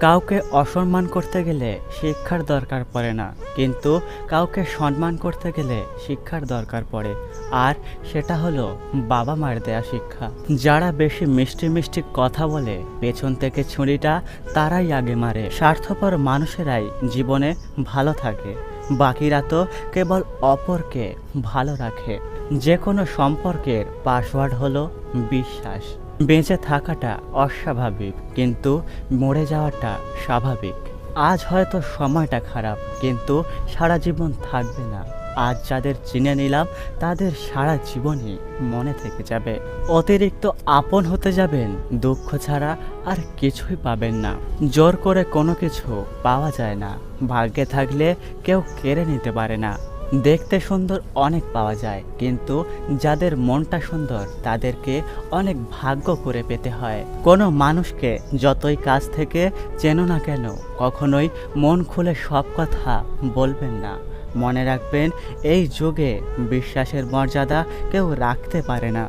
কাউকে অসম্মান করতে গেলে শিক্ষার দরকার পড়ে না, কিন্তু কাউকে সম্মান করতে গেলে শিক্ষার দরকার পড়ে। আর সেটা হলো বাবা মার দেয়া শিক্ষা। যারা বেশি মিষ্টি মিষ্টি কথা বলে, পেছন থেকে ছুরিটা তারাই আগে মারে। স্বার্থপর মানুষেরাই জীবনে ভালো থাকে, বাকিরা তো কেবল অপরকে ভালো রাখে। যে কোনো সম্পর্কের পাসওয়ার্ড হলো বিশ্বাস। বেঁচে থাকাটা অস্বাভাবিক, কিন্তু মরে যাওয়াটা স্বাভাবিক। আজ হয়তো সময়টা খারাপ, কিন্তু সারা জীবন থাকবে না। আজ যাদের চিনে নিলাম, তাদের সারা জীবনই মনে থেকে যাবে। অতিরিক্ত আপন হতে যাবেন, দুঃখ ছাড়া আর কিছুই পাবেন না। জোর করে কোনো কিছু পাওয়া যায় না। ভাগ্যে থাকলে কেউ কেড়ে নিতে পারে না। দেখতে সুন্দর অনেক পাওয়া যায়, কিন্তু যাদের মনটা সুন্দর, তাদেরকে অনেক ভাগ্য করে পেতে হয়। কোনো মানুষকে যতই কাজ থেকে চেনো না কেন, কখনোই মন খুলে সব কথা বলবেন না। মনে রাখবেন, এই যুগে বিশ্বাসের মর্যাদা কেউ রাখতে পারে না।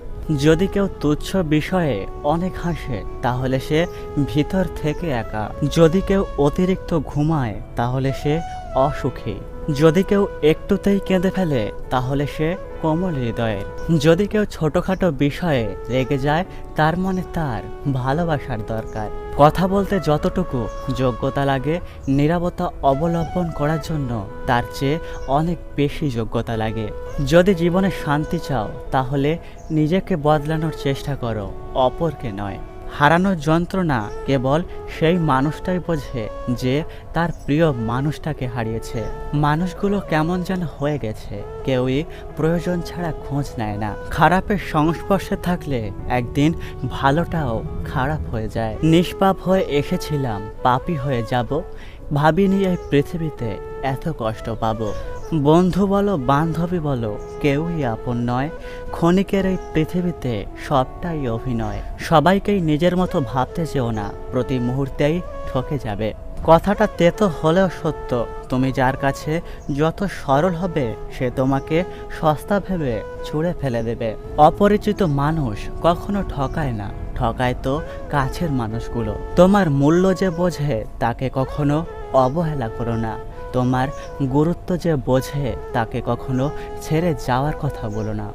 যদি কেউ তুচ্ছ বিষয়ে অনেক হাসে, তাহলে সে ভিতর থেকে একা। যদি কেউ অতিরিক্ত ঘুমায়, তাহলে সে অসুখী। যদি কেউ একটুতেই কেঁদে ফেলে, তাহলে সে কোমল হৃদয়ের যদি কেউ ছোটখাটো বিষয়ে রেগে যায়, তার মনে তার ভালোবাসার দরকার। কথা বলতে যতটুকু যোগ্যতা লাগে, নিরাপত্তা অবলম্বন করার জন্য তার চেয়ে অনেক বেশি যোগ্যতা লাগে। যদি জীবনে শান্তি চাও, তাহলে নিজেকে বদলানোর চেষ্টা করো, অপরকে নয়। হারানোর যন্ত্রণা কেবল সেই মানুষটাই বোঝে যে তার প্রিয় মানুষটাকে হারিয়েছে। মানুষগুলো কেমন যেন হয়ে গেছে, কেউই প্রয়োজন ছাড়া খোঁজ নেয় না। খারাপের সংস্পর্শে থাকলে একদিন ভালোটাও খারাপ হয়ে যায়। নিষ্পাপ হয়ে এসেছিলাম, পাপি হয়ে যাব, ভাবিনি এই পৃথিবীতে এত কষ্ট পাবো। বন্ধু বলো, বান্ধবী বলো, কেউই আপন নয়। ক্ষণিকের এই পৃথিবীতে সবটাই অভিনয়। সবাইকেই নিজের মতো ভাবতে চেও না, প্রতি মুহূর্তেই ঠকে যাবে। কথাটা তেতো হলেও সত্য, তুমি যার কাছে যত সরল হবে, সে তোমাকে সস্তা ভেবে ছুঁড়ে ফেলে দেবে। অপরিচিত মানুষ কখনো ঠকায় না, ঠকায় তো কাছের মানুষগুলো। তোমার মূল্য যে বোঝে, তাকে কখনো অবহেলা করো না। তোমার গুরুত্ব যে বোঝে, তাকে কখনো ছেড়ে যাওয়ার কথা বলো না।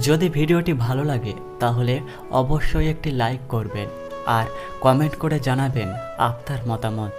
যদি ভিডিওটি ভালো লাগে, তাহলে অবশ্যই একটি লাইক করবেন, আর কমেন্ট করে জানাবেন আপনার মতামত।